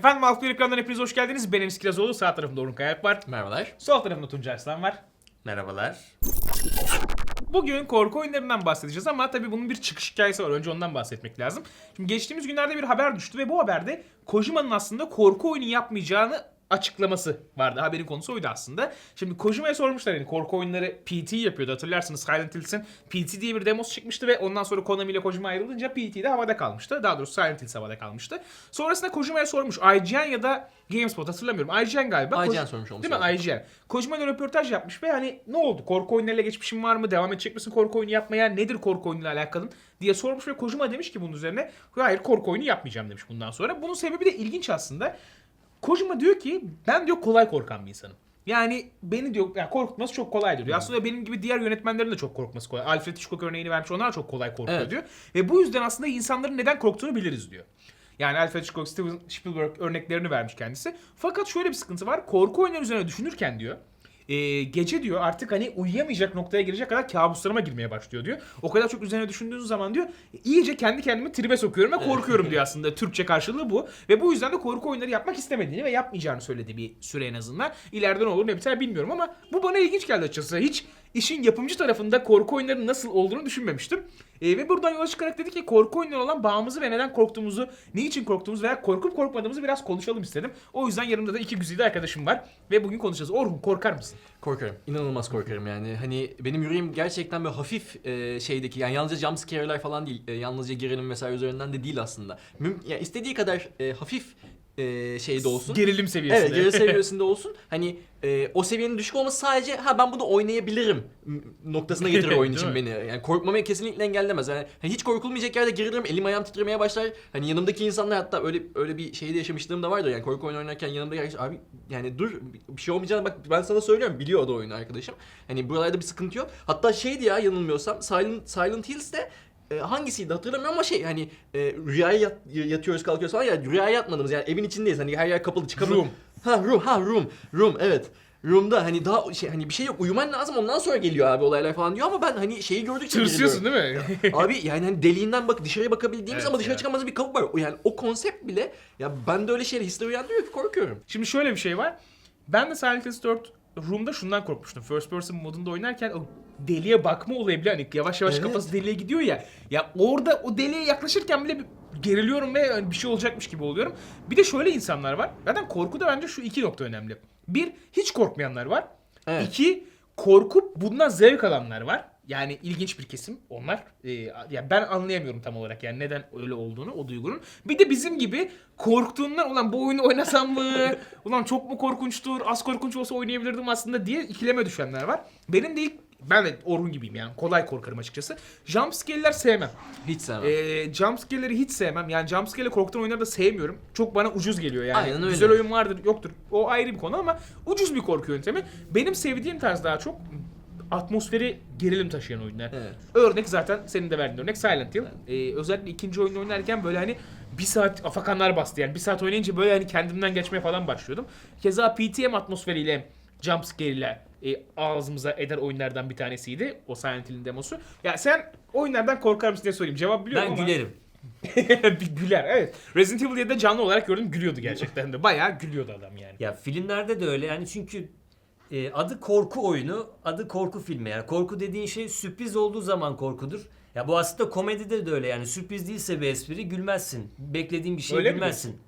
Efendim Altı ekrandan hepiniz hoş geldiniz. Ben Enis Kirazoğlu. Sağ tarafımda Orhun Kayalp var. Merhabalar. Sol tarafımda Tuncay Arslan var. Merhabalar. Bugün korku oyunlarından bahsedeceğiz ama tabii bunun bir çıkış hikayesi var. Önce ondan bahsetmek lazım. Şimdi geçtiğimiz günlerde bir haber düştü ve bu haberde Kojima'nın aslında korku oyunu yapmayacağını açıklaması vardı. Haberin konusu oydu aslında. Şimdi Kojima'ya sormuşlar yani korku oyunları PT yapıyordu. Hatırlarsınız Silent Hills'in PT diye bir demosu çıkmıştı ve ondan sonra Konami ile Kojima ayrılınca PT de havada kalmıştı. Daha doğrusu Silent Hills havada kalmıştı. Sonrasında Kojima'ya sormuş. IGN ya da GameSpot hatırlamıyorum. IGN galiba. IGN Koj- sormuş olması Değil mi? IGN. Kojima'yla röportaj yapmış ve hani ne oldu? Korku oyunlarıyla geçmişin var mı? Devam edecek misin korku oyunu yapmaya? Nedir korku oyunuyla alakalı? diye sormuş ve Kojima demiş ki bunun üzerine hayır korku oyunu yapmayacağım demiş bundan sonra. Bunun sebebi de ilginç aslında. Kojima diyor ki ben diyor kolay korkan bir insanım. Yani beni diyor yani korkutması çok kolaydır diyor. Aslında benim gibi diğer yönetmenlerin de çok korkması kolay. Alfred Hitchcock örneğini vermiş. Onlar çok kolay korkuyor Evet. diyor. Ve bu yüzden aslında insanların neden korktuğunu biliriz diyor. Yani Alfred Hitchcock, Steven Spielberg örneklerini vermiş kendisi. Fakat şöyle bir sıkıntı var. Korku oyunları üzerine düşünürken diyor. E, gece diyor artık hani uyuyamayacak noktaya girecek kadar kabuslarıma girmeye başlıyor diyor. O kadar çok üzerine düşündüğünüz zaman diyor iyice kendi kendimi tribe sokuyorum ve korkuyorum diyor aslında. Türkçe karşılığı bu. Ve bu yüzden de korku oyunları yapmak istemediğini ve yapmayacağını söyledi bir süre en azından. İleride ne olur ne biter bilmiyorum ama bu bana ilginç geldi açıkçası. Hiç işin yapımcı tarafında korku oyunlarının nasıl olduğunu düşünmemiştim. E, ve buradan yola çıkarak dedi ki korku oyunları olan bağımızı ve neden korktuğumuzu, ne için korktuğumuzu veya korkup korkmadığımızı biraz konuşalım istedim. O yüzden yanımda da iki güzide arkadaşım var ve bugün konuşacağız. Orhun korkar mısın? Korkarım. İnanılmaz korkarım yani. Hani benim yüreğim gerçekten böyle hafif e, şeydeki yani yalnızca jump scare'ler falan değil. e, yalnızca gerilim vesaire üzerinden de değil aslında. Müm yani istediği kadar e, hafif e, şeyde olsun. Gerilim seviyesinde. Evet geri seviyesinde olsun. Hani e, o seviyenin düşük olması sadece ha ben bunu oynayabilirim noktasına getirir oyun için beni. Yani korkmamı kesinlikle engellemez. Yani hani hiç korkulmayacak yerde gerilirim, elim ayağım titremeye başlar. Hani yanımdaki insanlar hatta öyle öyle bir şeyde yaşamışlığım da vardır. Yani korku oyunu oynarken yanımda herkes abi yani dur bir şey olmayacağını bak ben sana söylüyorum biliyor o da oyunu arkadaşım. Hani buralarda bir sıkıntı yok. Hatta şeydi ya yanılmıyorsam Silent Silent Hills'te e, hangisiydi hatırlamıyorum ama şey hani e, rüyaya yat- yatıyoruz kalkıyoruz falan ya rüyaya yatmadığımız yani evin içindeyiz hani her yer kapalı çıkamıyoruz. Room. Ha room ha room room evet. Room'da hani daha şey hani bir şey yok uyuman lazım ondan sonra geliyor abi olaylar falan diyor ama ben hani şeyi gördükçe Tırsıyorsun değil mi? Abi yani hani deliğinden bak dışarıya bakabildiğimiz Evet ama dışarı ya. çıkamaz bir kapı var. O Yani o konsept bile ya ben de öyle şeyler hisleri uyandırıyor ki korkuyorum. Şimdi şöyle bir şey var. Ben de Silent Hills 4 Room'da şundan korkmuştum. First person modunda oynarken o deliğe bakma olayı bile hani yavaş yavaş Evet. kafası deliğe gidiyor ya. Ya orada o deliğe yaklaşırken bile bir geriliyorum ve hani bir şey olacakmış gibi oluyorum. Bir de şöyle insanlar var. Zaten korkuda bence şu iki nokta önemli. Bir, hiç korkmayanlar var. Evet. İki, korkup bundan zevk alanlar var. Yani ilginç bir kesim onlar. Ee, ya ben anlayamıyorum tam olarak yani neden öyle olduğunu o duygunun. Bir de bizim gibi korktuğundan ulan bu oyunu oynasam mı? ulan çok mu korkunçtur? Az korkunç olsa oynayabilirdim aslında diye ikileme düşenler var. Benim de ilk ben de Orhun gibiyim yani kolay korkarım açıkçası. Jumpscare'ler sevmem. Hiç sevmem. Ee, jumpscare'leri hiç sevmem. Yani jumpscare'le korkutan oyunları da sevmiyorum. Çok bana ucuz geliyor yani. Aynen öyle. Güzel oyun vardır yoktur. O ayrı bir konu ama ucuz bir korku yöntemi. Benim sevdiğim tarz daha çok atmosferi gerilim taşıyan oyunlar. Evet. Örnek zaten senin de verdiğin örnek Silent Hill. Ee, özellikle ikinci oyunu oynarken böyle hani bir saat afakanlar bastı yani. Bir saat oynayınca böyle hani kendimden geçmeye falan başlıyordum. Keza PTM atmosferiyle jumpscare ile e, ağzımıza eder oyunlardan bir tanesiydi. O Silent Hill'in demosu. Ya sen oyunlardan korkar mısın diye sorayım. Cevap biliyorum Ben ama. gülerim. bir güler evet. Resident Evil 7'de canlı olarak gördüm gülüyordu gerçekten de. Bayağı gülüyordu adam yani. Ya filmlerde de öyle yani çünkü e, adı korku oyunu, adı korku filmi. Yani korku dediğin şey sürpriz olduğu zaman korkudur. Ya bu aslında komedide de öyle yani sürpriz değilse bir espri gülmezsin. Beklediğin bir şey Öyle mi gülmezsin.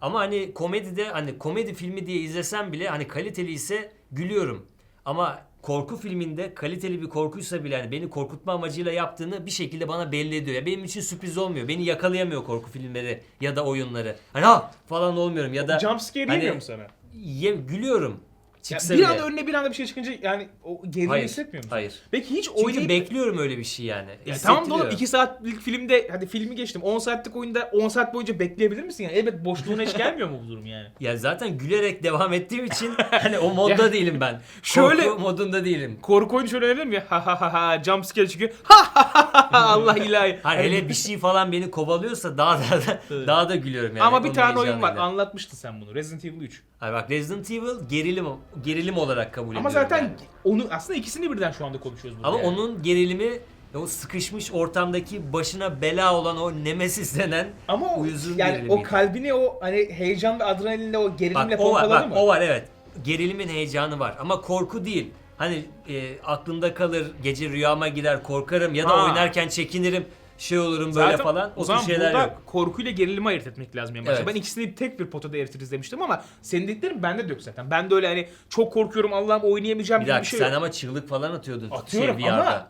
Ama hani komedide hani komedi filmi diye izlesem bile hani kaliteli ise gülüyorum. Ama korku filminde kaliteli bir korkuysa bile hani beni korkutma amacıyla yaptığını bir şekilde bana belli ediyor. Ya benim için sürpriz olmuyor. Beni yakalayamıyor korku filmleri ya da oyunları. Hani ha falan olmuyorum ya da Jumpscare hani- yemiyor mu sana? Ye, gülüyorum. Çıksa bir bile. anda önüne bir anda bir şey çıkınca yani o gerilimi Hayır. hissetmiyor musun? Hayır. Peki hiç Çünkü oynayıp... bekliyorum öyle bir şey yani. Ya tamam da oğlum Hissettiriyor. 2 saatlik filmde hadi filmi geçtim 10 saatlik oyunda 10 saat boyunca bekleyebilir misin yani? Elbet boşluğuna hiç gelmiyor mu bu durum yani? Ya zaten gülerek devam ettiğim için hani o modda değilim ben. Şöyle- Korku modunda değilim. Korku oyunu şöyle önerir mi ya? Ha ha ha ha jumpscare çıkıyor. Ha ha ha ha Allah ilahi. Hani hele bir şey falan beni kovalıyorsa daha da daha da gülüyorum yani. Ama bir Onun tane oyun var heyecanıyla. anlatmıştın sen bunu Resident Evil 3. Hayır bak Resident Evil gerilim gerilim olarak kabul Ama ediyorum. zaten yani. onu aslında ikisini birden şu anda konuşuyoruz burada. ama yani. onun gerilimi o sıkışmış ortamdaki başına bela olan o nemesis denen Ama o, uyuzun yani o gerilimiydi. kalbini o hani heyecan ve adrenalinle o gerilimle Bak o var, bak, mı? o var evet. Gerilimin heyecanı var ama korku değil. Hani e, aklımda kalır, gece rüyama gider, korkarım ya da Ha. oynarken çekinirim, şey olurum böyle Zaten falan. o O, zaman tür şeyler burada yok. korkuyla gerilimi ayırt etmek lazım en başta. Evet. Ben ikisini tek bir potada eritiriz demiştim ama senin dediklerin bende de yok zaten. Ben de öyle hani çok korkuyorum Allah'ım oynayamayacağım Bir gibi bir dakika şey sen yok. ama çığlık falan atıyordun. Atıyorum şey, ama VR'da.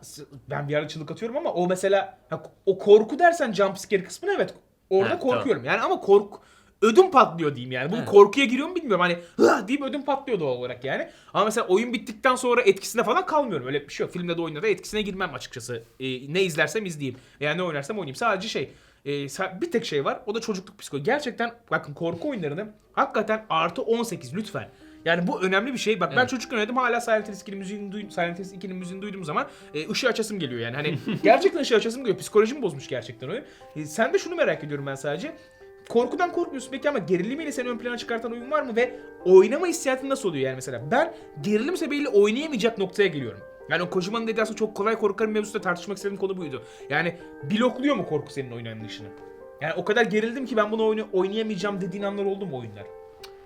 ben bir ara çığlık atıyorum ama o mesela ha, o korku dersen jump scare kısmını evet orada Ha, korkuyorum. Yani ama kork ödüm patlıyor diyeyim yani. Bu Evet. korkuya giriyor mu bilmiyorum. Hani hı deyip ödüm patlıyor doğal olarak yani. Ama mesela oyun bittikten sonra etkisine falan kalmıyorum. Öyle bir şey yok. Filmde de oyunda da etkisine girmem açıkçası. Ee, ne izlersem izleyeyim. Yani ne oynarsam oynayayım. Sadece şey e, bir tek şey var. O da çocukluk psikoloji. Gerçekten bakın korku oyunlarını hakikaten artı 18 lütfen. Yani bu önemli bir şey. Bak ben Evet. çocukken oynadım hala Silent Hill 2'nin müziğini duydum. Silent Hill 2'nin müziğini duyduğum zaman e, ışığı açasım geliyor yani. Hani gerçekten ışığı açasım geliyor. Psikolojimi bozmuş gerçekten oyun. E, sen de şunu merak ediyorum ben sadece. Korkudan korkmuyorsun peki ama gerilimiyle seni ön plana çıkartan oyun var mı ve oynama hissiyatın nasıl oluyor yani mesela? Ben gerilim sebebiyle oynayamayacak noktaya geliyorum. Yani o Kojima'nın dediği aslında çok kolay korkarım mevzusunda tartışmak istediğim konu buydu. Yani blokluyor mu korku senin oyun anlayışını? Yani o kadar gerildim ki ben bunu oyunu oynayamayacağım dediğin anlar oldu mu oyunlar?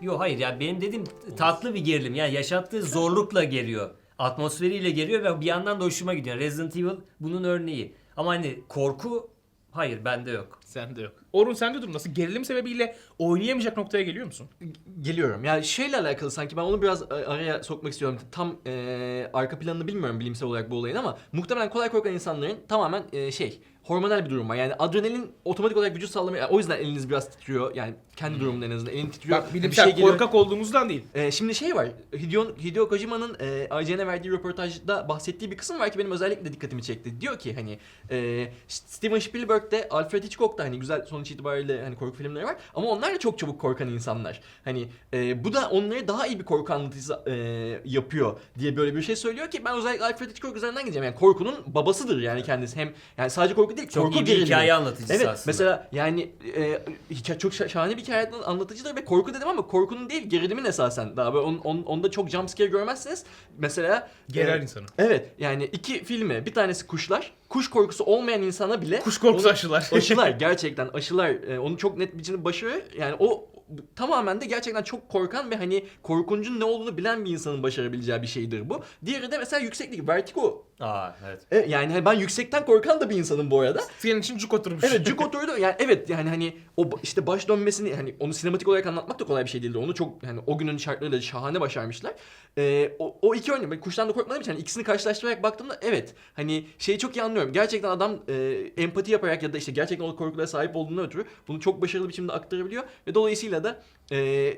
Yok hayır yani benim dediğim tatlı bir gerilim. Yani yaşattığı zorlukla geliyor. Atmosferiyle geliyor ve bir yandan da hoşuma gidiyor. Resident Evil bunun örneği. Ama hani korku hayır bende yok. Sende yok. Orun sende durum nasıl? Gerilim sebebiyle oynayamayacak noktaya geliyor musun? Geliyorum. Yani şeyle alakalı sanki ben onu biraz e, araya sokmak istiyorum. Tam e, arka planını bilmiyorum bilimsel olarak bu olayın ama muhtemelen kolay korkan insanların tamamen e, şey hormonal bir durum var. Yani adrenalin otomatik olarak vücut sallamaya o yüzden eliniz biraz titriyor. Yani kendi durumunun en azından elin titriyor. Bak Bir bilimsel şey geliyor. korkak olduğumuzdan değil. Ee, şimdi şey var. Hideo, Hideo Kojima'nın e, IGN'e verdiği röportajda bahsettiği bir kısım var ki benim özellikle dikkatimi çekti. Diyor ki hani e, Steven Spielberg'de Alfred Hitchcock'ta hani güzel sonuç itibariyle hani korku filmleri var ama onlar da çok çabuk korkan insanlar. Hani e, bu da onları daha iyi bir korku anlatıcısı e, yapıyor diye böyle bir şey söylüyor ki ben özellikle Alfred Hitchcock üzerinden gideceğim. Yani korkunun babasıdır yani kendisi. Hem yani sadece korku değil, Çok korku iyi bir gerilimi. hikaye anlatıcısı Evet aslında. mesela yani e, hikaye- çok şa- şahane bir hikaye anlatıcıdır ve korku dedim ama korkunun değil gerilimin esasen. Daha böyle on, on- onda çok jumpscare görmezsiniz. Mesela Gerer e, insanı. Evet yani iki filmi bir tanesi kuşlar. Kuş korkusu olmayan insana bile Kuş korkusu onu- aşılar. aşılar gerçekten aşılar e, onu çok net bir biçimde başarıyor. Yani o tamamen de gerçekten çok korkan ve hani korkuncun ne olduğunu bilen bir insanın başarabileceği bir şeydir bu. Diğeri de mesela yükseklik, vertigo. Aa evet. E, yani hani ben yüksekten korkan da bir insanım bu arada. Senin için cuk oturmuş. Evet cuk oturdu. Yani evet yani hani o işte baş dönmesini hani onu sinematik olarak anlatmak da kolay bir şey değildi. Onu çok hani o günün şartlarıyla şahane başarmışlar. Ee, o, o iki örnek ben kuştan da korkmadığım için hani ikisini karşılaştırarak baktığımda evet hani şeyi çok iyi anlıyorum. Gerçekten adam e, empati yaparak ya da işte gerçekten o korkulara sahip olduğundan ötürü bunu çok başarılı biçimde aktarabiliyor ve dolayısıyla da e,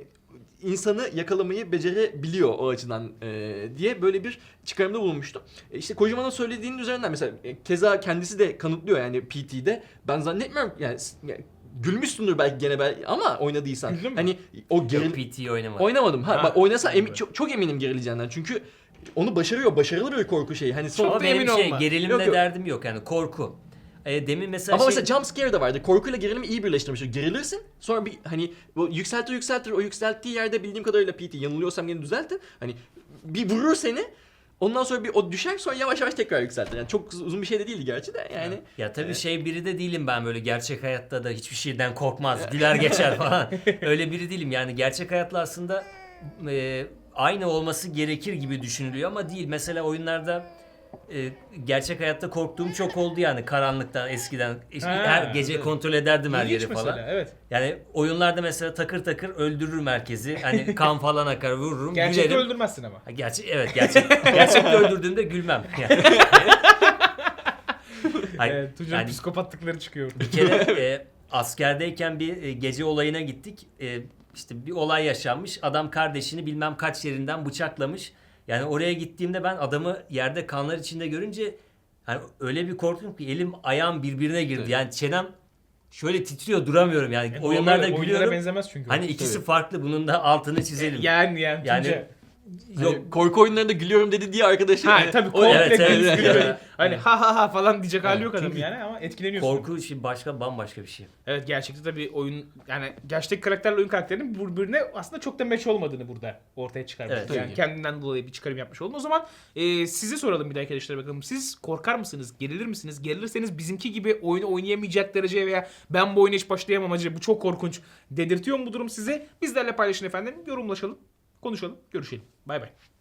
insanı yakalamayı becerebiliyor o açıdan e, diye böyle bir çıkarımda bulunmuştum. E, işte Kojima'nın söylediğinin üzerinden mesela e, keza kendisi de kanıtlıyor yani PT'de. Ben zannetmiyorum yani, yani gülmüşsündür belki gene belki ama oynadıysan. Güldün mü? Hani o geril... Yok PT oynamadım. Oynamadım. Ha, Ha, bak oynasa emi- çok, çok eminim gerileceğinden. Çünkü onu başarıyor. Başarılı bir korku şeyi. Hani son... Çok Ama da benim emin şey olma. gerilimle Yok, yok. derdim yok yani korku. E, demin mesela Ama şey... mesela jump scare de vardı. Korkuyla gerilimi iyi birleştirmiş. Gerilirsin. Sonra bir hani bu yükseltir yükseltir. O yükselttiği yerde bildiğim kadarıyla PT yanılıyorsam yine düzeltin. Hani bir vurur seni. Ondan sonra bir o düşer sonra yavaş yavaş tekrar yükseltir. Yani çok uz- uzun bir şey de değildi gerçi de yani. Ya tabii Evet. şey biri de değilim ben böyle gerçek hayatta da hiçbir şeyden korkmaz, güler geçer falan. Öyle biri değilim yani gerçek hayatla aslında e, aynı olması gerekir gibi düşünülüyor ama değil. Mesela oyunlarda e, gerçek hayatta korktuğum çok oldu yani karanlıktan eskiden Ha, her gece evet. kontrol ederdim her İlginç yeri mesela, falan. evet. Yani oyunlarda mesela takır takır öldürürüm herkesi. Hani kan falan akar vururum Gerçekte gülerim. öldürmezsin ama. Ha, Gerçek evet gerçek gerçekte öldürdüğümde gülmem. Yani. Hayır, Evet, Tuncay'ın yani psikopatlıkları çıkıyor. bir kere e, askerdeyken bir e, gece olayına gittik. E, işte bir olay yaşanmış. Adam kardeşini bilmem kaç yerinden bıçaklamış. Yani oraya gittiğimde ben adamı yerde kanlar içinde görünce hani öyle bir korktum ki elim ayağım birbirine girdi. Evet. Yani çenem şöyle titriyor duramıyorum yani. Oyunlarda Normal oyunlara gülüyorum. benzemez çünkü. Hani ikisi Tabii. farklı bunun da altını çizelim. yani yani. Yani. Yok Hani korku oyunlarında gülüyorum dedi diye arkadaşı. Ha hani tabii o- komple Evet, evet, gülüyor evet. böyle. Hani Evet. ha ha ha falan diyecek hali Evet, yok adam yani ama etkileniyorsun. korku işi başka bambaşka bir şey. Evet gerçekten tabii oyun yani gerçekteki karakterle oyun karakterinin birbirine aslında çok da meç olmadığını burada ortaya çıkarmış. Evet, yani tabii. kendinden dolayı bir çıkarım yapmış oldun. O zaman e, size soralım bir dahaki arkadaşlar bakalım. Siz korkar mısınız? Gerilir misiniz? Gerilirseniz bizimki gibi oyunu oynayamayacak dereceye veya ben bu oyuna hiç başlayamam acı bu çok korkunç dedirtiyor mu bu durum size? Bizlerle paylaşın efendim. Yorumlaşalım, konuşalım, görüşelim. Bay bay.